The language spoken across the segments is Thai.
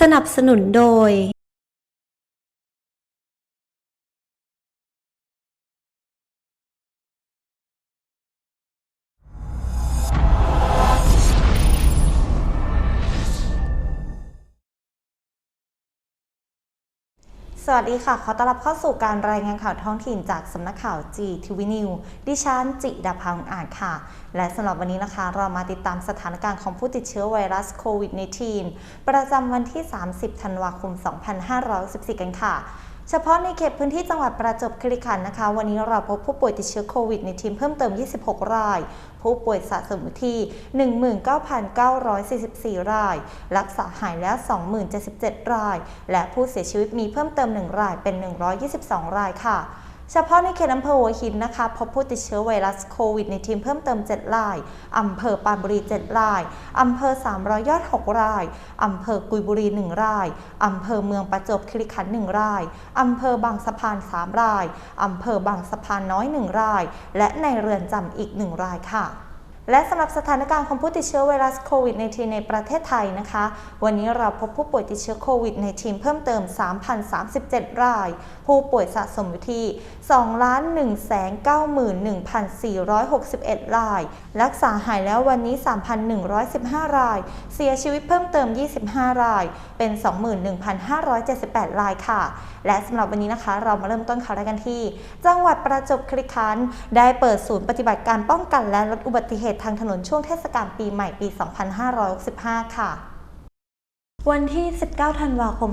สนับสนุนโดย สวัสดีค่ะ ขอต้อนรับเข้าสู่การรายงานข่าวท้องถิ่นจากสำนักข่าวจีทีวีนิวดิฉันจิดาพังอ่านค่ะ และสำหรับวันนี้นะคะ เรามาติดตามสถานการณ์ของผู้ติดเชื้อไวรัสโควิด -19 ประจำวันที่ 30 ธันวาคม 2514 กันค่ะ เฉพาะในเขตพื้นที่จังหวัดประจวบคีรีขันธ์นะคะ วันนี้เราพบผู้ป่วยติดเชื้อโควิดในทีมเพิ่มเติม 26 ราย ผู้ป่วยสะสมที่ 19,944 ราย รักษาหายแล้ว 2077 ราย และผู้เสียชีวิตมีเพิ่มเติม 1 รายเป็น 122 รายค่ะ เฉพาะในเขตอำเภอหัวหินนะคะ พบผู้ติดเชื้อไวรัสโควิดในทีมเพิ่มเติม 7 ราย อำเภอปานบุรี 7 ราย อำเภอ300ยอด 6 ราย อำเภอกุยบุรี 1 ราย อำเภอเมืองประจวบคีรีขันธ์1ราย อำเภอบางสะพาน 3 ราย อำเภอบางสะพานน้อย 1 ราย และในเรือนจำอีก 1 รายค่ะ และสำหรับสถานการณ์ของผู้ติดเชื้อไวรัสโควิด -19 ในประเทศไทยนะคะ วันนี้เราพบผู้ป่วยติดเชื้อโควิด -19 เพิ่มเติม 3,037 ราย ผู้ป่วยสะสมอยู่ที่ 2,191,461 ราย รักษาหายแล้ววันนี้ 3,115 ราย เสียชีวิตเพิ่มเติม 25 ราย เป็น 21,578 รายค่ะ และสำหรับวันนี้นะคะ เรามาเริ่มต้นข่าวแรกกันที่ จังหวัดประจวบคีรีขันธ์ได้เปิดศูนย์ปฏิบัติการป้องกันและลดอุบัติเหตุทางถนนช่วงเทศกาลปีใหม่ปี 2565 ค่ะ วันที่ 19 ธันวาคม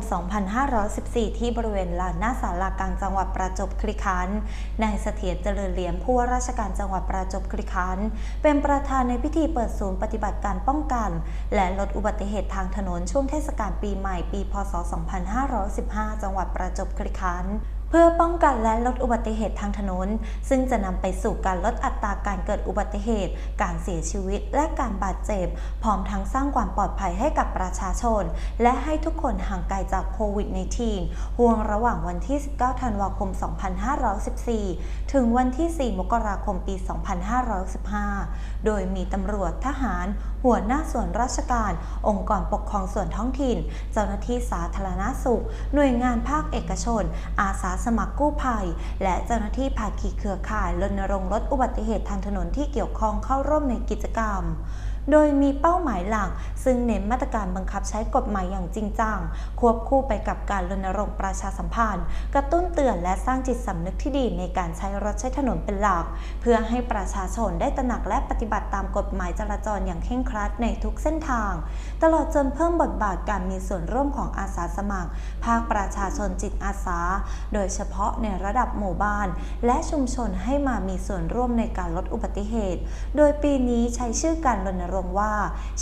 2514 ที่บริเวณลานหน้าศาลากลางจังหวัดประจวบคีรีขันธ์ นายเสถียรเจริญเหรียญผู้ว่าราชการจังหวัดประจวบคีรีขันธ์ เป็นประธานในพิธีเปิดศูนย์ปฏิบัติการป้องกัน และลดอุบัติเหตุทางถนนช่วงเทศกาลปีใหม่ปี พศ 2515 จังหวัดประจวบคีรีขันธ์ พื่อป้องกันและลดอุบัติเหตุทางถนน ซึ่งจะนำไปสู่การลดอัตราการเกิดอุบัติเหตุ การเสียชีวิต และการบาดเจ็บ พร้อมทั้งสร้างความปลอดภัยให้กับประชาชน และให้ทุกคนห่างไกลจากโควิด -19 ห่วงระหว่างวันที่ 19 ธันวาคม 2514 ถึงวันที่ 4 มกราคม ปี 2515 โดยมีตำรวจทหาร หัวหน้าส่วนราชการ องค์กรปกครองส่วนท้องถิ่น เจ้าหน้าที่สาธารณสุข หน่วยงานภาคเอกชน อาสาสมัครกู้ภัย และเจ้าหน้าที่ภาคีเครือข่ายรณรงค์ลดอุบัติเหตุทางถนนที่เกี่ยวข้องเข้าร่วมในกิจกรรม โดยมีเป้าหมายหลัก ซึ่งเน้นมาตรการบังคับใช้กฎหมายอย่างจริงจัง ควบคู่ไปกับการรณรงค์ประชาสัมพันธ์ กระตุ้นเตือนและสร้างจิตสำนึกที่ดีในการใช้รถใช้ถนนเป็นหลัก เพื่อให้ประชาชนได้ตระหนักและปฏิบัติตามกฎหมายจราจรอย่างเคร่งครัดในทุกเส้นทาง ตลอดจนเพิ่มบทบาทการมีส่วนร่วมของอาสาสมัคร ภาคประชาชนจิตอาสา โดยเฉพาะในระดับหมู่บ้าน และชุมชนให้มามีส่วนร่วมในการลดอุบัติเหตุ โดยปีนี้ใช้ชื่อการรณรงค์ว่า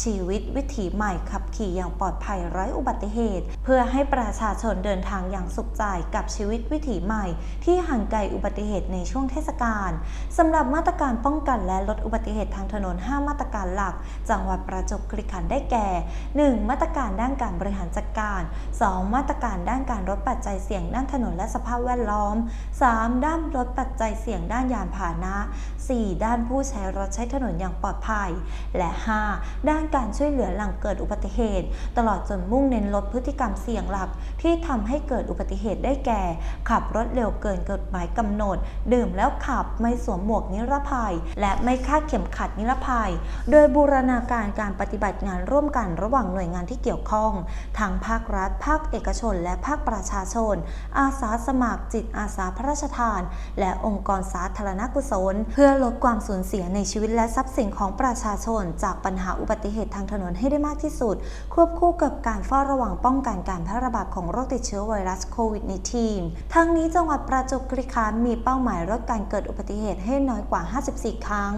ชีวิตวิถีใหม่ขับขี่อย่างปลอดภัยไร้อุบัติเหตุ เพื่อให้ประชาชนเดินทางอย่างสุขใจกับชีวิตวิถีใหม่ ที่ห่างไกลอุบัติเหตุในช่วงเทศกาลสำหรับมาตรการป้องกันและลดอุบัติเหตุทางถนน 5 มาตรการหลัก จังหวัดประจวบคีรีขันธ์ได้แก่ 1. มาตรการด้านการบริหารจัดการ 2. มาตรการด้านการลดปัจจัยเสี่ยงด้านถนนและสภาพแวดล้อม 3. ด้านลดปัจจัยเสี่ยงด้านยานพาหนะ 4. ด้านผู้ใช้รถใช้ถนนอย่างปลอดภัย และ 5. ด้านการช่วยเหลือหลังเกิดอุบัติเหตุ ตลอดจนมุ่งเน้นลดพฤติกรรมเสี่ยงหลัก ที่ทำให้เกิดอุบัติเหตุได้แก่ ขับรถเร็วเกินกฎหมายกำหนด ดื่มแล้วขับไม่สวมหมวกนิรภัย และไม่คาดเข็มขัดนิรภัย โดยบูรณาการการปฏิบัติงานร่วมกันระหว่างหน่วยงานที่เกี่ยวข้องทั้งภาครัฐ ภาคเอกชน และภาคประชาชน อาสาสมัครจิตอาสาพระราชทาน และองค์กรสาธารณกุศล เพื่อลดความสูญเสียในชีวิตและทรัพย์สินของประชาชนจากปัญหาอุบัติเหตุทางถนนให้ได้มากที่สุด ควบคู่กับการเฝ้าระวังป้องกันการแพร่ระบาดของโรคติดเชื้อไวรัสโควิด -19 ทั้งนี้จังหวัดประจวบคีรีขันธ์มีเป้าหมายลดการเกิดอุบัติเหตุให้น้อยกว่า 54 ครั้ง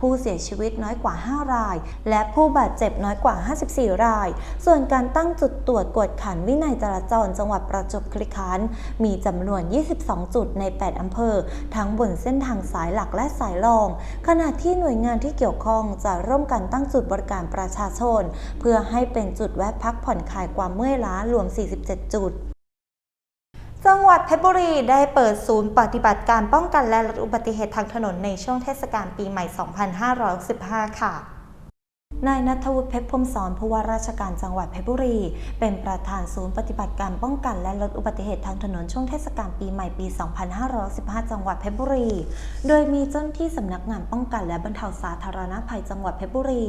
ผู้เสียชีวิตน้อยกว่า 5 ราย และผู้บาดเจ็บน้อยกว่า 54 ราย ส่วนการตั้งจุดตรวจกวดขันวินัยจราจรจังหวัดประจวบคีรีขันธ์มีจำนวน 22 จุดใน 8 อำเภอ ทั้งบนเส้นทางสายหลักและสายรอง ขณะที่หน่วยงานที่เกี่ยวข้องจะร่วมกันตั้งงจุดบริการประชาชน เพื่อให้เป็นจุดแวะพักผ่อนคลายความเมื่อยล้ารวม 47 จุดจังหวัดเพชรบุรีได้เปิดศูนย์ปฏิบัติการป้องกันและลดอุบัติเหตุทางถนนในช่วงเทศกาลปีใหม่ 2565 ค่ะ นายนัทวุฒิเพชรพรมสอนผู้ว่าราชการจังหวัดเพชรบุรี เป็นประธานศูนย์ปฏิบัติการป้องกันและลดอุบัติเหตุทางถนนช่วงเทศกาลปีใหม่ปี 2515 จังหวัดเพชรบุรี โดยมีเจ้าหน้าที่สำนักงานป้องกันและบรรเทาสาธารณภัยจังหวัดเพชรบุรี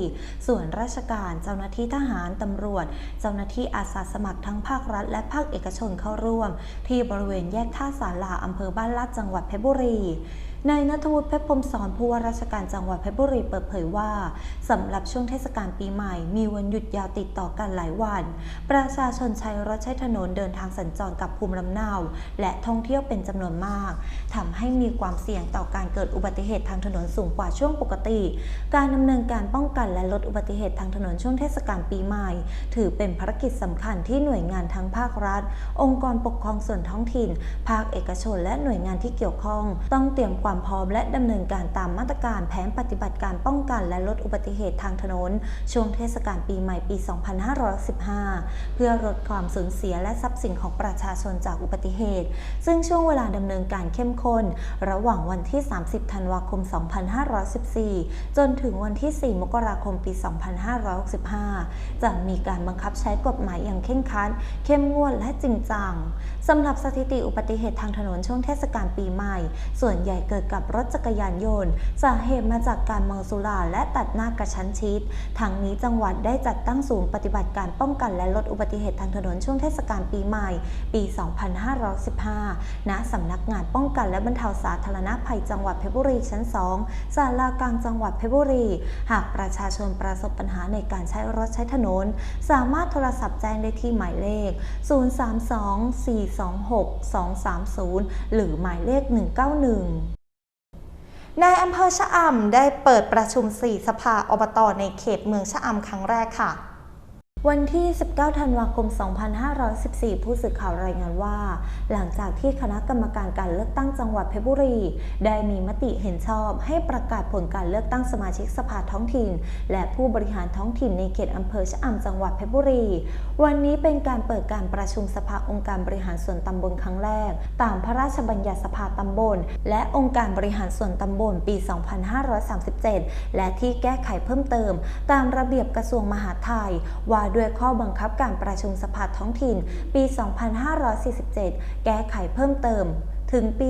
ส่วนราชการเจ้าหน้าที่ทหารตำรวจ เจ้าหน้าที่อาสาสมัครทั้งภาครัฐ และภาคเอกชนเข้าร่วม ที่บริเวณแยกท่าสาลาอำเภอบ้านลาดจังหวัดเพชรบุรี นายนัทวุฒิเพชรพรมสอนผู้ว่าราชการจังหวัดเพชรบุรีเปิดเผยว่าสำหรับช่วงเทศกาลปีใหม่ มีวันหยุดยาวติดต่อกันหลายวัน ประชาชนใช้รถใช้ถนนเดินทางสัญจรกับภูมิลำเนา และท่องเที่ยวเป็นจำนวนมากทำให้มีความเสี่ยงต่อการเกิดอุบัติเหตุทางถนนสูงกว่าช่วงปกติ การดำเนินการป้องกันและลดอุบัติเหตุทางถนนช่วงเทศกาลปีใหม่ ถือเป็นภารกิจสำคัญที่หน่วยงานทั้งภาครัฐ องค์กรปกครองส่วนท้องถิ่น ภาคเอกชน และหน่วยงานที่เกี่ยวข้อง ต้องเตรียมความความพร้อมและดำเนินการตามมาตรการแผนปฏิบัติการป้องกันและลดอุบัติเหตุทางถนน ช่วงเทศกาลปีใหม่ปี 2515 เพื่อลดความสูญเสียและทรัพย์สินของประชาชนจากอุบัติเหตุ ซึ่งช่วงเวลาดำเนินการเข้มข้น ระหว่างวันที่ 30 ธันวาคม 2514 จนถึงวันที่ 4 มกราคมปี 2565 จะมีการบังคับใช้กฎหมายอย่างเคร่งคัดเข้มงวดและจริงจังสำหรับสถิติอุบัติเหตุทางถนนช่วงเทศกาลปีใหม่ ส่วนใหญ่เกิดกับรถจักรยานยนต์สาเหตุมาจากการเมาสุราและตัดหน้ากระชั้นชิดทางนี้จังหวัดได้จัดตั้งศูนย์ปฏิบัติการป้องกันและลดอุบัติเหตุทางถนนช่วงเทศกาลปีใหม่ ปี 2515 ณ สำนักงานป้องกันและบรรเทาสาธารณภัยจังหวัดเพชรบุรีชั้น 2 ศาลากลางจังหวัดเพชรบุรี หากประชาชนประสบปัญหาในการใช้รถใช้ถนน สามารถโทรศัพท์แจ้งได้ที่หมายเลข 032-426-230 หรือหมายเลข 191 นายอำเภอชะอำได้เปิดประชุม 4 สภาอบตในเขตเมืองชะอำครั้งแรกค่ะ วันที่ 19 ธันวาคม 2514 ผู้สื่อข่าวรายงานว่า หลังจากที่คณะกรรมการการเลือกตั้งจังหวัดเพชรบุรี ได้มีมติเห็นชอบ ให้ประกาศผลการเลือกตั้งสมาชิกสภาท้องถิ่น และผู้บริหารท้องถิ่นในเขตอำเภอชะอำจังหวัดเพชรบุรี วันนี้เป็นการเปิดการประชุมสภาองค์การบริหารส่วนตำบลครั้งแรก ตามพระราชบัญญัติสภาตำบล และองค์การบริหารส่วนตำบลปี 2537 และที่แก้ไขเพิ่มเติม ตามระเบียบกระทรวงมหาดไทยว่าด้วยข้อบังคับการประชุมสภาท้องถิ่น ปี 2547 แก้ไขเพิ่มเติม ถึงปี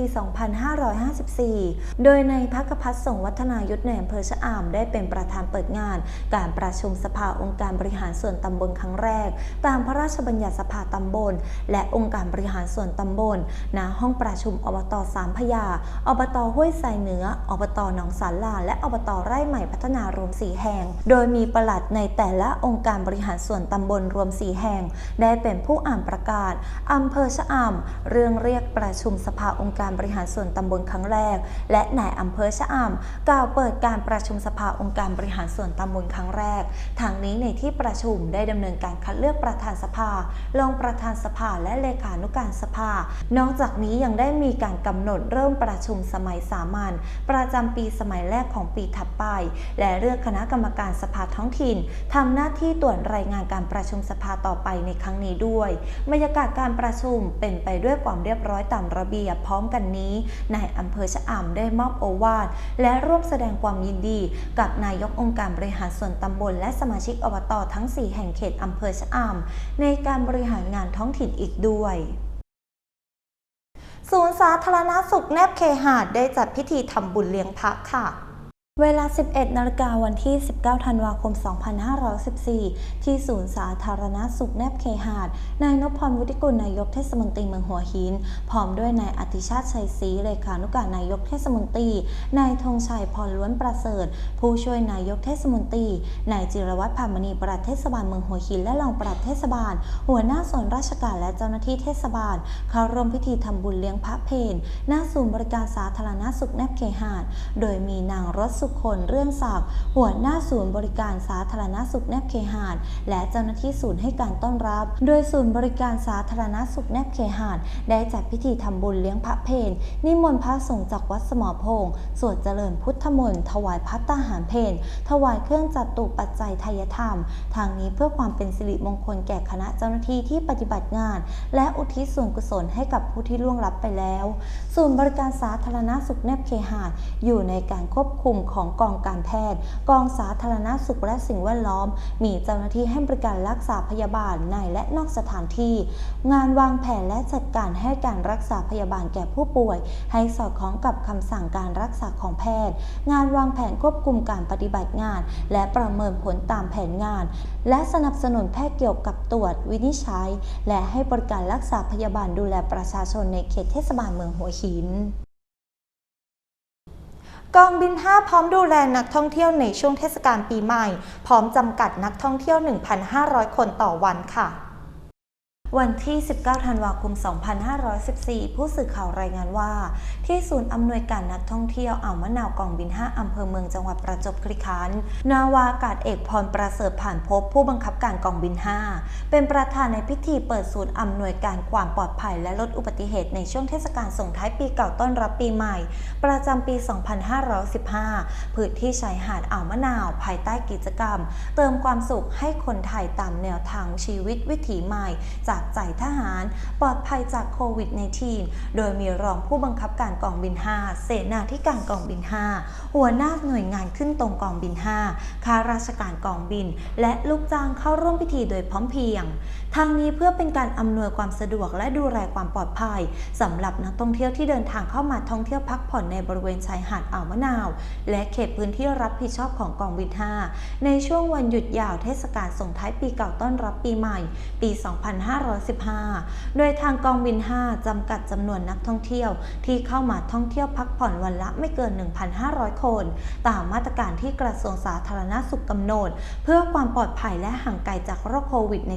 2554 โดยในพักพัฒน์ส่งวัฒนายุทธในอำเภอชะอามได้เป็นประธานเปิดงาน การประชุมสภาองค์การบริหารส่วนตำบลครั้งแรก ตามพระราชบัญญัติสภาตำบล และองค์การบริหารส่วนตำบลณห้องประชุมอบตสามพยา อบตห้วยไซเหนือ อบตหนองสาลาและอบตไร่ใหม่พัฒนารวมสี่แห่ง โดยมีประหลัดในแต่ละองค์การบริหารส่วนตำบลรวมสี่แห่ง ได้เป็นผู้อ่านประกาศอำเภอชะอำเรื่องเรียกประชุมสภาองค์การบริหารส่วนตำบลครั้งแรก และนายอำเภอชะอำกล่าวเปิดการประชุมสภาองค์การบริหารส่วนตำบลครั้งแรกทางนี้ในที่ประชุมได้ดำเนินการคัดเลือกประธานสภารองประธานสภาและเลขานุการสภา นอกจากนี้ยังได้มีการกำหนดเริ่มประชุมสมัยสามัญประจำปีสมัยแรกของปีถัดไป และเลือกคณะกรรมการสภาท้องถิ่นทำหน้าที่ตรวจรายงานการประชุมสภาต่อไปในครั้งนี้ด้วย บรรยากาศการประชุมเป็นไปด้วยความเรียบร้อยตามระเบียบพร้อมกันนี้นายอำเภอชะอำได้มอบโอวาทและร่วมแสดงความยินดี กับนายกองค์การบริหารส่วนตำบล และสมาชิกอบตทั้ง 4 แห่งเขตอำเภอชะอำในการบริหารงานท้องถิ่นอีกด้วยศูนย์สาธารณสุขแนบเคหาดได้จัดพิธีทำบุญเลี้ยงพระค่ะ เวลา 11 นาฬิกาวันที่ 19 ธันวาคม 2514 ที่ศูนย์สาธารณสุขแนบเคหาด นายนพพรวุฒิกุลนายกเทศมนตรีเมืองหัวหิน พร้อมด้วยนายอธิชาติชัยศรีเลขานุการนายกเทศมนตรี นายธงชัยพรล้วนประเสริฐ ผู้ช่วยนายกเทศมนตรี นายจิรวัตรพามณีปลัดเทศบาลเมืองหัวหินและรองปลัดเทศบาล หัวหน้าส่วนราชการและเจ้าหน้าที่เทศบาล เข้าร่วมพิธีทำบุญเลี้ยงพระเพนหน้าศูนย์บริการสาธารณสุขแนบเคหาด โดยมีนางรสสุคนเรื่องศักดิ์หัวหน้าศูนย์บริการสาธารณสุขแนบเคหาดและเจ้าหน้าที่ศูนย์ให้การต้อนรับ โดยศูนย์บริการสาธารณสุขแนบเคหาดได้จัดพิธีทำบุญเลี้ยงพระเพนนิมนต์พระสงฆ์จากวัดสมอพงษ์สวดเจริญพุทธมนต์ถวายพัตตาหารเพนถวายเครื่องจัดตุปัจจัยทายธรรม ทางนี้เพื่อความเป็นสิริมงคลแก่คณะเจ้าหน้าที่ที่ปฏิบัติงาน และอุทิศส่วนกุศลให้กับผู้ที่ล่วงลับไปแล้ว ศูนย์บริการสาธารณสุขแนบเคหาดอยู่ในการควบคุมของกองการแพทย์ กองสาธารณสุขและสิ่งแวดล้อม มีเจ้าหน้าที่ให้บริการรักษาพยาบาลในและนอกสถานที่ งานวางแผนและจัดการให้การรักษาพยาบาลแก่ผู้ป่วย ให้สอดคล้องกับคำสั่งการรักษาของแพทย์ งานวางแผนควบคุมการปฏิบัติงาน และประเมินผลตามแผนงาน และสนับสนุนแพทย์เกี่ยวกับตรวจวินิจฉัย และให้บริการรักษาพยาบาลดูแลประชาชนในเขตเทศบาลเมืองหัวหิน กองบิน 5 พร้อมดูแลนักท่องเที่ยวในช่วงเทศกาลปีใหม่ พร้อมจำกัดนักท่องเที่ยว 1,500 คนต่อวันค่ะ วันที่ 19 ธันวาคม 2514 ผู้สื่อข่าวรายงานว่า ที่ศูนย์อำนวยการนักท่องเที่ยวอ่าวมะนาวกองบิน 5 อำเภอเมืองจังหวัดประจวบคีรีขันธ์ นาวาอากาศเอกพรประเสริฐผ่านพบผู้บังคับการกองบิน 5 เป็นประธานในพิธีเปิดศูนย์อำนวยการความปลอดภัยและลดอุบัติเหตุในช่วงเทศกาลส่งท้ายปีเก่าต้อนรับปีใหม่ ประจำปี 2515 พื้นที่ชายหาดอ่าวมะนาว ภายใต้กิจกรรม เติมความสุขให้คนไทยตามแนวทางชีวิตวิถีใหม่จากใจทหาร ปลอดภัยจากโควิด -19 โดยมีรองผู้บังคับการกองบิน 5 เสนาธิการกองบิน 5 หัวหน้าหน่วยงานขึ้นตรงกองบิน 5 ข้าราชการกองบิน และลูกจ้างเข้าร่วมพิธีโดยพร้อมเพรียง ทางนี้เพื่อเป็นการอำนวยความสะดวกและดูแลความปลอดภัยสำหรับนักท่องเที่ยวที่เดินทางเข้ามาท่องเที่ยวพักผ่อนในบริเวณชายหาดอ่าวมะนาว และเขตพื้นที่รับผิดชอบของกองบิน5ในช่วงวันหยุดยาวเทศกาลส่งท้ายปีเก่าต้อนรับปีใหม่ ปี 2515 โดยทางกองบิน 5 จำกัดจำนวนนักท่องเที่ยวที่เข้ามาท่องเที่ยวพักผ่อนวันละไม่เกิน 1,500 คน ตามมาตรการที่กระทรวงสาธารณสุขกำหนด เพื่อความปลอดภัยและห่างไกลจากโรคโควิด -19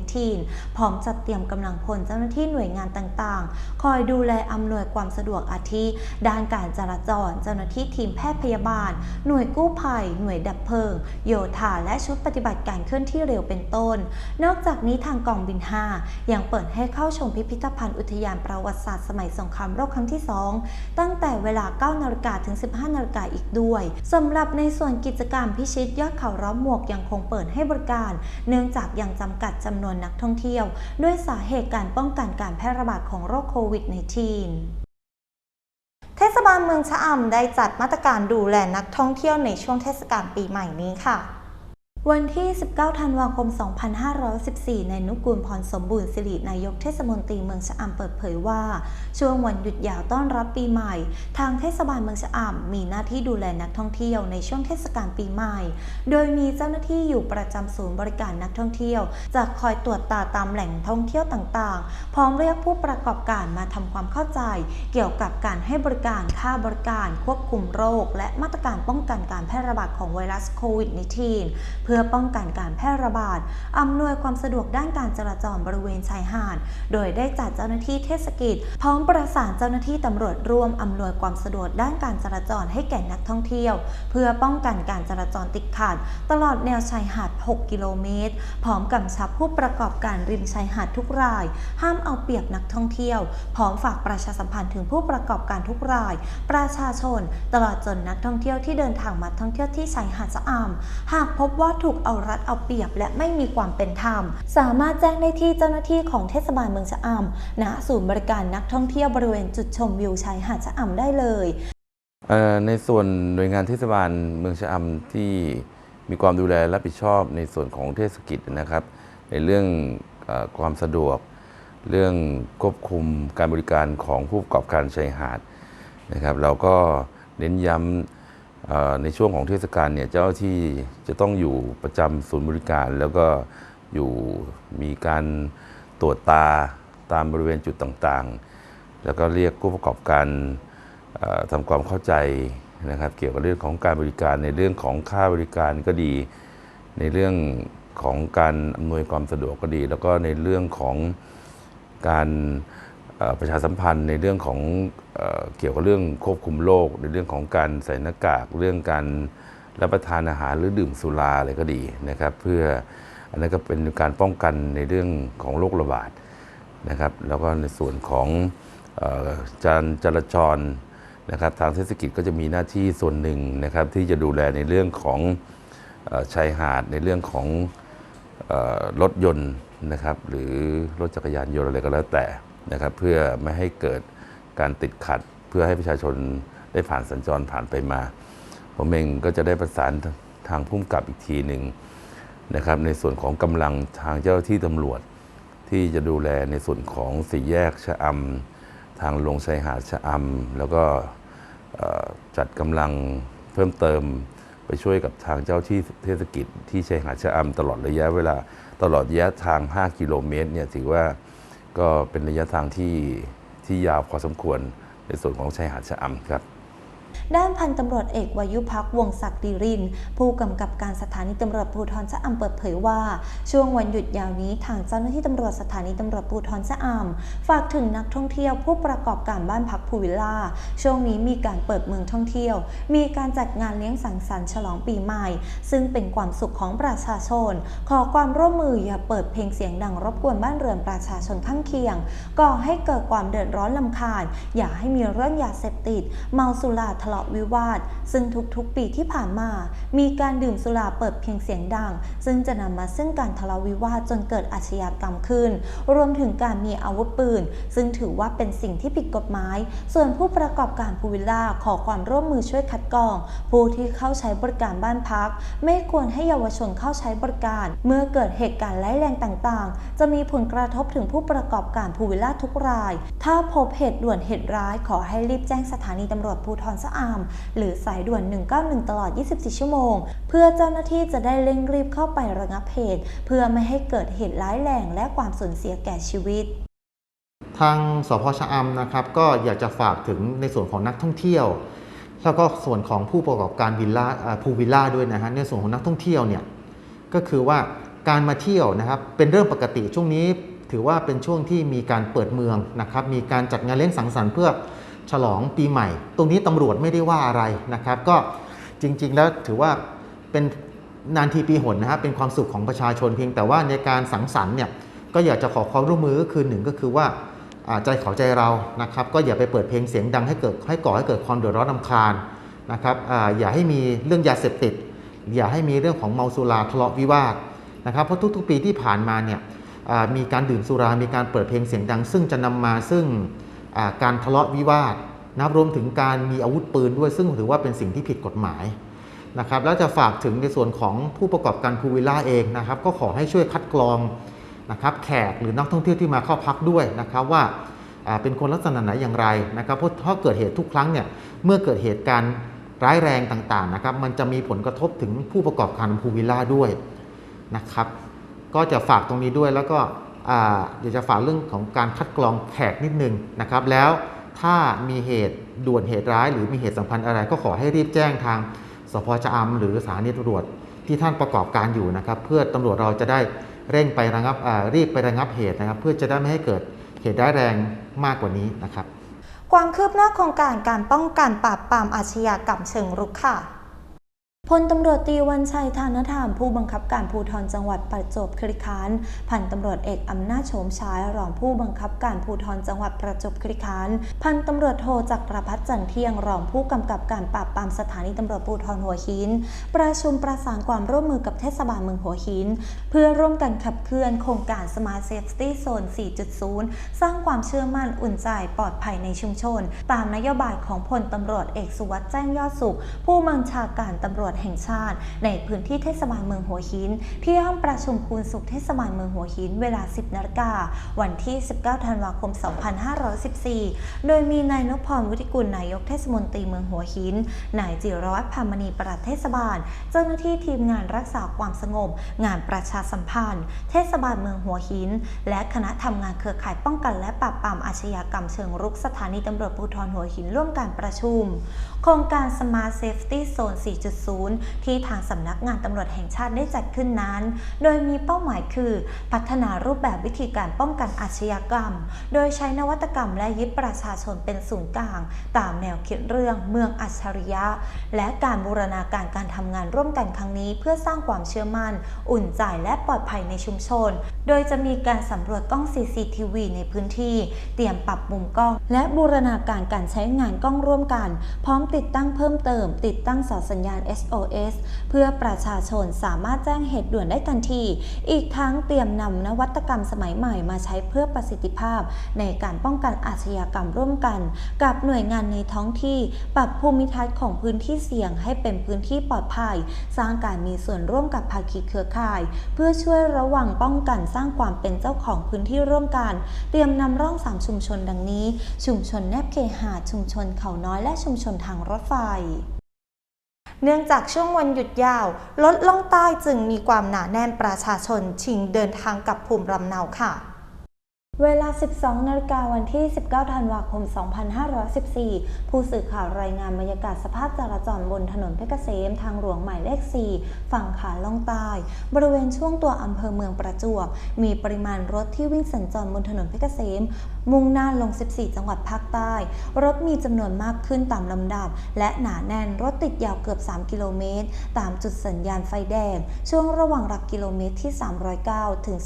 พร้อมจัดเตรียมกำลังพลเจ้าหน้าที่หน่วยงานต่างๆ คอยดูแลอำนวยความสะดวกอาทิด้านการจราจร เจ้าหน้าที่ทีมแพทย์พยาบาล หน่วยกู้ภัย หน่วยดับเพลิง โยธาและชุดปฏิบัติการเคลื่อนที่เร็วเป็นต้น นอกจากนี้ทางกองบิน 5 ยังเปิดให้เข้าชมพิพิธภัณฑ์อุทยานประวัติศาสตร์สมัยสงครามโลกครั้งที่ 2 ตั้งแต่เวลา 9 นาฬิกาถึง 15 นาฬิกาอีกด้วยสำหรับในส่วนกิจกรรมพิชิตยอดเขาร้อมหมวกยังคงเปิดให้บริการ เนื่องจากยังจำกัดจำนวนนักท่องเที่ยวที่ยว ด้วยสาเหตุการป้องกันการแพร่ระบาดของโรคโควิด -19 เทศบาลเมืองชะอำได้จัดมาตรการดูแลนักท่องเที่ยวในช่วงเทศกาลปีใหม่นี้ค่ะ วันที่ 19 ธันวาคม 2514 ในนุกูลพรสมบูรณ์สิรินายกเทศมนตรีเมืองชะอำเปิดเผยว่า ช่วงวันหยุดยาวต้อนรับปีใหม่ ทางเทศบาลเมืองชะอำมีหน้าที่ดูแลนักท่องเที่ยวในช่วงเทศกาลปีใหม่ โดยมีเจ้าหน้าที่อยู่ประจำศูนย์บริการนักท่องเที่ยวจะคอยตรวจตาตามแหล่งท่องเที่ยวต่างๆ พร้อมเรียกผู้ประกอบการมาทำความเข้าใจ เกี่ยวกับการให้บริการค่าบริการควบคุมโรค และมาตรการป้องกันการแพร่ระบาดของไวรัสโควิด -19 เพื่อื่อป้องกันการแพร่ระบาด อำนวยความสะดวกด้านการจราจรบริเวณชายหาด โดยได้จัดเจ้าหน้าที่เทศกิจ พร้อมประสานเจ้าหน้าที่ตำรวจร่วมอำนวยความสะดวกด้านการจราจรให้แก่นักท่องเที่ยว เพื่อป้องกันการจราจรติดขัด ตลอดแนวชายหาด 6 กิโลเมตร พร้อมกำชับผู้ประกอบการริมชายหาดทุกราย ห้ามเอาเปรียบนักท่องเที่ยว พร้อมฝากประชาสัมพันธ์ถึงผู้ประกอบการทุกราย ประชาชน ตลอดจนนักท่องเที่ยวที่เดินทางมาท่องเที่ยวที่ชายหาดสะอำหากพบว่าถูกเอารัดเอาเปรียบ และไม่มีความเป็นธรรม สามารถแจ้งได้ที่เจ้าหน้าที่ของเทศบาลเมืองชะอำณศูนย์บริการนักท่องเที่ยวบริเวณจุดชมวิวชายหาดชะอำได้เลยเในส่วนหน่วยงานเทศบาลเมืองชะอำที่มีความดูแลรับผิดชอบในส่วนของเทศกิจนะครับ ในเรื่องอความสะดวก เรื่องควบคุมการบริการของผู้ประกอบการชายหาดนะครับ เราก็เน้นย้ำ ในช่วงของเทศกาลเนี่ยเจ้าที่จะต้องอยู่ประจำศูนย์บริการ แล้วก็อยู่มีการตรวจตาตามบริเวณจุดต่างๆ แล้วก็เรียกผู้ประกอบการทำความเข้าใจนะครับ เกี่ยวกับเรื่องของการบริการในเรื่องของค่าบริการก็ดี ในเรื่องของการอำนวยความสะดวกก็ดี แล้วก็ในเรื่องของการ ประชาสัมพันธ์ในเรื่องของเออเกี่ยวกับเรื่องควบคุมโรคในเรื่องของการใส่หน้ากากเรื่องการรับประทานอาหารหรือดื่มสุราอะไรก็ดีนะครับ เพื่ออันนั้นก็เป็นการป้องกันในเรื่องของโรคระบาดนะครับ แล้วก็ในส่วนของออการจราจรนะครับ ทางเทศกิจก็จะมีหน้าที่ส่วนหนึ่งนะครับ ที่จะดูแลในเรื่องของออชายหาดในเรื่องของออรถยนต์นะครับ หรือรถจักรยานยนต์อะไรก็แล้วแต่ นะครับเพื่อไม่ให้เกิดการติดขัด เพื่อให้ประชาชนได้ผ่านสัญจรผ่านไปมา ผมเองก็จะได้ประสานทางพุ่มกับอีกทีหนึ่งนะครับในส่วนของกำลังทางเจ้าที่ตำรวจ ที่จะดูแลในส่วนของสี่แยกชะอำทางลงชายหาดชะอำแล้วก็จัดกำลังเพิ่มเติมไปช่วยกับทางเจ้าที่เทศกิจที่ชายหาดชะอำตลอดระยะเวลาตลอดระยะทาง 5 กิโลเมตรเนี่ยถือว่า ก็เป็นระยะทางที่ที่ยาวพอสมควรในส่วนของชายหาดชะอำครับ ด้านพันตำรวจเอกวายุพักวงศักดิริน ผู้กำกับการสถานีตำรวจภูธรชะอำเปิดเผยว่า ช่วงวันหยุดยาวนี้ทางเจ้าหน้าที่ตำรวจสถานีตำรวจภูธรชะอำฝากถึงนักท่องเที่ยวผู้ประกอบการบ้านพักภูวิลล่า ช่วงนี้มีการเปิดเมืองท่องเที่ยว มีการจัดงานเลี้ยงสังสรรค์ฉลองปีใหม่ ซึ่งเป็นความสุขของประชาชน ขอความร่วมมืออย่าเปิดเพลงเสียงดังรบกวนบ้านเรือนประชาชนข้างเคียงก่อให้เกิดความเดือดร้อนลำคาญ อย่าให้มีเรื่องยาเสพติด เมาสุราทะเลาะวิวาท ซึ่งทุกๆ ปีที่ผ่านมา มีการดื่มสุราเปิดเพียงเสียงดัง ซึ่งจะนำมาซึ่งการทะเลาะวิวาทจนเกิดอาชญากรรมขึ้น รวมถึงการมีอาวุธปืน ซึ่งถือว่าเป็นสิ่งที่ผิดกฎหมาย ส่วนผู้ประกอบการพูลวิลล่าขอความร่วมมือช่วยคัดกรอง ผู้ที่เข้าใช้บริการบ้านพัก ไม่ควรให้เยาวชนเข้าใช้บริการ เมื่อเกิดเหตุการณ์ร้ายแรงต่างๆ จะมีผลกระทบถึงผู้ประกอบการพูลวิลล่าทุกราย ถ้าพบเหตุด่วนเหตุร้ายขอให้รีบแจ้งสถานีตำรวจภูธรสะอามหรือสายด่วน 191 ตลอด 24 ชั่วโมง เพื่อเจ้าหน้าที่จะได้เร่งรีบเข้าไประงับเหตุ เพื่อไม่ให้เกิดเหตุร้ายแรงและความสูญเสียแก่ชีวิต ทางสพชะอำนะครับ ก็อยากจะฝากถึงในส่วนของนักท่องเที่ยว แล้วก็ส่วนของผู้ประกอบการวิลล่าอ่าภูวิลล่าด้วยนะฮะในส่วนของนักท่องเที่ยวเนี่ยก็คือว่าการมาเที่ยวนะครับเป็นเรื่องปกติช่วงนี้ถือว่าเป็นช่วงที่มีการเปิดเมืองนะครับ มีการจัดงานเลี้ยงสังสรรค์เพื่อ ฉลองปีใหม่ ตรงนี้ตำรวจไม่ได้ว่าอะไรนะครับ ก็จริงๆแล้วถือว่าเป็นนานทีปีหนนะฮะเป็นความสุขของประชาชนเพียงแต่ว่าในการสังสรรค์เนี่ยก็อยากจะขอความร่วมมือก็คือหนึ่งก็คือว่าใจเขาใจเรานะครับ ก็อย่าไปเปิดเพลงเสียงดังให้เกิดให้ก่อให้เกิดความเดือดร้อนรำคาญนะครับออย่าให้มีเรื่องยาเสพติด อย่าให้มีเรื่องของเมาสุราทะเลาะวิวาทนะครับเพราะทุกๆ ปีที่ผ่านมาเนี่ยมีการดื่มสุรา มีการเปิดเพลงเสียงดัง ซึ่งจะนำมาซึ่ง การทะเลาะวิวาทนะครับรวมถึงการมีอาวุธปืนด้วย ซึ่งถือว่าเป็นสิ่งที่ผิดกฎหมายนะครับแล้วจะฝากถึงในส่วนของผู้ประกอบการพูวิลล่าเองนะครับ ก็ขอให้ช่วยคัดกรองนะครับแขกหรือนักท่องเที่ยวที่มาเข้าพักด้วยนะครับว่าเป็นคนลักษณะไหนอย่างไรนะครับเพราะถ้าเกิดเหตุทุกครั้งเนี่ยเมื่อเกิดเหตุการณ์ร้ายแรงต่างๆนะครับมันจะมีผลกระทบถึงผู้ประกอบการพูวิลล่าด้วยนะครับ ก็จะฝากตรงนี้ด้วยแล้วก็ เดี๋ยวจะฝากเรื่องของการคัดกรองแขกนิดนึงนะครับ แล้วถ้ามีเหตุด่วนเหตุร้ายหรือมีเหตุสำคัญอะไร ก็ขอให้รีบแจ้งทางสพชะอำหรือสถานีตำรวจที่ท่านประกอบการอยู่นะครับ เพื่อตำรวจเราจะได้เร่งไประงับรีบไประงับเหตุนะครับ เพื่อจะได้ไม่ให้เกิดเหตุร้ายแรงมากกว่านี้นะครับ ความคืบหน้าโครงการการป้องกันปราบปรามอาชญากรรมเชิงรุกค่ะ พลตำรวจตีวันชัยธานธรรมผู้บังคับการภูธรจังหวัดประจวบคีรีขันธ์พันตำรวจเอกอำนาจโฉมฉายรองผู้บังคับการภูธรจังหวัดประจวบคีรีขันธ์พันตำรวจโทจักรพัฒน์จันเที่ยงรองผู้กำกับการปราบปรามสถานีตำรวจภูธรหัวหิน ประชุมประสานความร่วมมือกับเทศบาลเมืองหัวหิน เพื่อร่วมกันขับเคลื่อนโครงการ Smart Safety Zone 4.0 สร้างความเชื่อมั่นอุ่นใจปลอดภัยในชุมชน ตามนโยบายของพลตำรวจเอกสุวัสด์แจ้งยอดสุข ผู้บัญชาการตำรวจแห่งชาติ ในพื้นที่เทศบาลเมืองหัวหิน ที่ห้องประชุมคูณสุขเทศบาลเมืองหัวหิน เวลา 10นาฬิกาวันที่ 19 ธันวาคม 2514 โดยมีนายนพพรวุฒิกุลนายกเทศมนตรีเมืองหัวหินนายจิรวัตรพามณีปลัดเทศบาล เจ้าหน้าที่ทีมงานรักษาความสงบ งานประชาสัมพันธ์ เทศบาลเมืองหัวหิน และคณะทำงานเครือข่ายป้องกันและปราบปรามอาชญากรรมเชิงรุกสถานีตำรวจภูธรหัวหินร่วมการประชุม โครงการ Smart Safety Zone 4.0 ที่ทางสำนักงานตำรวจแห่งชาติได้จัดขึ้นนั้น โดยมีเป้าหมายคือ พัฒนารูปแบบวิธีการป้องกันอาชญากรรม โดยใช้นวัตกรรมและยึดประชาชนเป็นศูนย์กลาง ตามแนวคิดเรื่องเมืองอัจฉริยะ และการบูรณาการการทำงานร่วมกันครั้งนี้ เพื่อสร้างความเชื่อมั่น อุ่นใจและปลอดภัยในชุมชน โดยจะมีการสำรวจกล้อง CCTV ในพื้นที่ เตรียมปรับมุมกล้อง และบูรณาการการใช้งานกล้องร่วมกัน พร้อมติดตั้งเพิ่มเติม ติดตั้งเสาสัญญาณ SOS เพื่อประชาชนสามารถแจ้งเหตุด่วนได้ทันที อีกทั้งเตรียมนำนวัตกรรมสมัยใหม่มาใช้เพื่อประสิทธิภาพ ในการป้องกันอาชญากรรมร่วมกัน กับหน่วยงานในท้องที่ ปรับภูมิทัศน์ของพื้นที่เสี่ยงให้เป็นพื้นที่ปลอดภัย สร้างการมีส่วนร่วมกับภาคีเครือข่าย เพื่อช่วยระวังป้องกันสร้างความเป็นเจ้าของพื้นที่ร่วมกัน เตรียมนำร่องสามชุมชนดังนี้ ชุมชนแนบเคหาชุมชนเขาน้อยและชุมชนทางรถไฟ เนื่องจากช่วงวันหยุดยาวรถล่องใต้จึงมีความหนาแน่นประชาชนชิงเดินทางกับภูมิลำเนาค่ะ เวลา 12 นาฬิกาวันที่ 19 ธันวาคม 2514 ผู้สื่อข่าวรายงานบรรยากาศสภาพจราจรบนถนนเพชรเกษมทางหลวงหมายเลข 4 ฝั่งขาล่องใต้ บริเวณช่วงตัวอำเภอเมืองประจวบ มีปริมาณรถที่วิ่งสัญจรบนถนนเพชรเกษม มุ่งหน้าลง 14 จังหวัดภาคใต้ รถมีจำนวนมากขึ้นตามลำดับ และหนาแน่นรถติดยาวเกือบ 3 กิโลเมตร ตามจุดสัญญาณไฟแดง ช่วงระหว่างหลักกิโลเมตรที่ 309 ถึง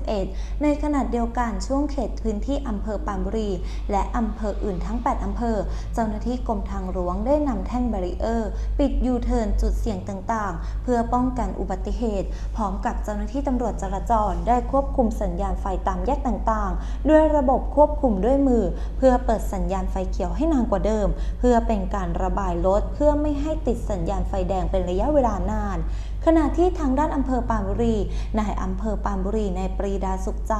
311 ในขณะเดียวกันช่วงเขตพื้นที่อำเภอปานบุรี และอำเภออื่นทั้ง 8 อำเภอ เจ้าหน้าที่กรมทางหลวงได้นำแท่งแบรีเออร์ ปิดยูเทิร์นจุดเสี่ยงต่างๆ เพื่อป้องกันอุบัติเหตุ พร้อมกับเจ้าหน้าที่ตำรวจจราจรได้ควบคุมสัญญาณไฟตามแยกต่างๆ ด้วยระบบควบคุมด้วยมือ เพื่อเปิดสัญญาณไฟเขียวให้นานกว่าเดิม เพื่อเป็นการระบายรถเพื่อไม่ให้ติดสัญญาณไฟแดงเป็นระยะเวลานาน ขณะที่ทางด้านอำเภอปานบุรีนายอำเภอปานบุรีในปรีดาสุขใจ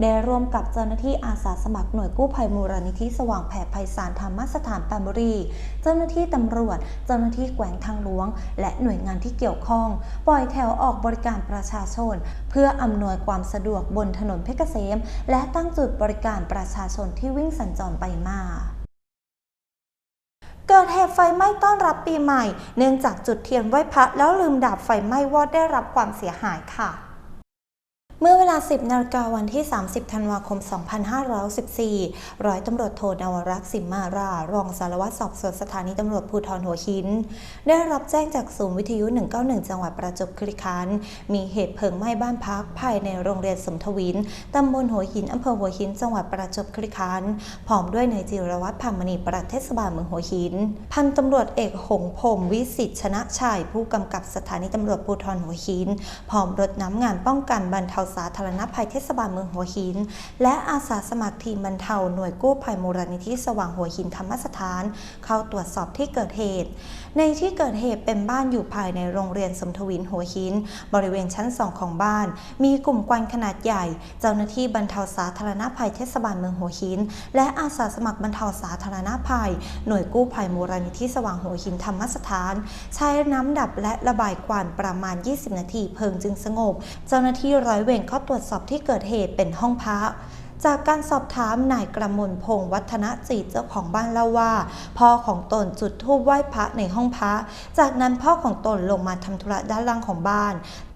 ได้ร่วมกับเจ้าหน้าที่อาสาสมัครหน่วยกู้ภัยมูลนิธิสว่างแผ่ไพศาลธรรมสถานปานบุรี เจ้าหน้าที่ตำรวจ เจ้าหน้าที่แขวงทางหลวง และหน่วยงานที่เกี่ยวข้อง ปล่อยแถวออกบริการประชาชน เพื่ออำนวยความสะดวกบนถนนเพชรเกษม และตั้งจุดบริการประชาชนที่วิ่งสัญจรไปมา เกิดเหตุไฟไหม้ต้อนรับปีใหม่ เนื่องจากจุดเทียนไหว้พระแล้วลืมดับไฟไหม้วอดได้รับความเสียหายค่ะ เมื่อเวลา 10นาฬิกาวันที่ 30 ธันวาคม 2514 ร้อยตำรวจโทนวรักษ์สิมมารา รองสารวัตรสอบสวนสถานีตำรวจภูธรหัวหิน ได้รับแจ้งจากศูนย์วิทยุ 191 จังหวัดประจวบคีรีขันธ์ มีเหตุเพลิงไหม้บ้านพักภายในโรงเรียนสมทวิน ตำบลหัวหิน อำเภอหัวหิน จังหวัดประจวบคีรีขันธ์ พร้อมด้วยนายจิรวัตรพามณีปลัดเทศบาลเมืองหัวหิน พันตำรวจเอกหงพรมวิสิตชนะชัยผู้กำกับสถานีตำรวจภูธรหัวหิน พร้อมรถน้ำงานป้องกันบรรเทาสาธารณภัยเทศบาลเมืองหัวหิน และอาสาสมัครทีมบรรเทาหน่วยกู้ภัยมูลนิธิสว่างหัวหินธรรมสถาน เข้าตรวจสอบที่เกิดเหตุในที่เกิดเหตุเป็นบ้านอยู่ภายในโรงเรียนสมทวินหัวหิน บริเวณชั้นสองของบ้าน มีกลุ่มควันขนาดใหญ่ เจ้าหน้าที่บรรเทาสาธารณภัยเทศบาลเมืองหัวหิน และอาสาสมัครบรรเทาสาธารณภัย หน่วยกู้ภัยมูลนิธิสว่างหัวหินธรรมสถาน ใช้น้ำดับและระบายควันประมาณ 20 นาทีเพลิงจึงสงบ เจ้าหน้าที่ร้อยเวรเข้าตรวจสอบที่เกิดเหตุเป็นห้องพัก จากการสอบถามนายกระมลพงศ์วัฒนจิตเจ้าของบ้านเล่าว่า พ่อของตนจุดธูปไหว้พระในห้องพระ จากนั้นพ่อของตนลงมาทำธุระด้านล่างของบ้าน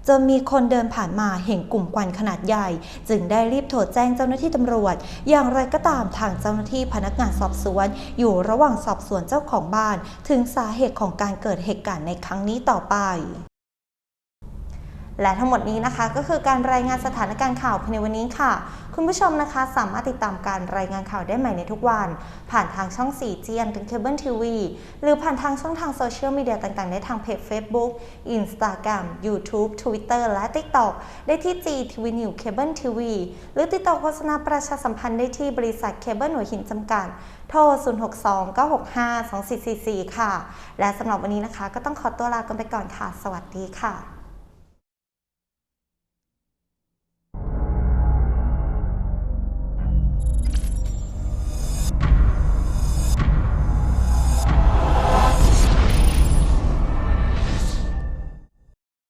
จนมีคนเดินผ่านมาเห็นกลุ่มควันขนาดใหญ่ จึงได้รีบโทรแจ้งเจ้าหน้าที่ตำรวจ อย่างไรก็ตามทางเจ้าหน้าที่พนักงานสอบสวน อยู่ระหว่างสอบสวนเจ้าของบ้าน ถึงสาเหตุของการเกิดเหตุการณ์ในครั้งนี้ต่อไป และทั้งหมดนี้นะคะก็คือการรายงานสถานการณ์ข่าวภายในวันนี้ค่ะ คุณผู้ชมนะคะสามารถติดตามการรายงานข่าวได้ใหม่ในทุกวัน ผ่านทางช่อง 4 g m ถึงเคเบิลทีวีหรือผ่านทางช่องทางโซเชียลมีเดียต่างๆ ได้ทางเพจ Facebook Instagram YouTube Twitter และ TikTok ได้ที่ GTV New Cable TV หรือติดต่อโฆษณาประชาสัมพันธ์ได้ที่บริษัทเคเบิลหัวหินจำกัดโทร 062-965-2444 ค่ะ และสำหรับวันนี้นะคะ ก็ต้องขอตัวลากันไปก่อนค่ะ สวัสดีค่ะ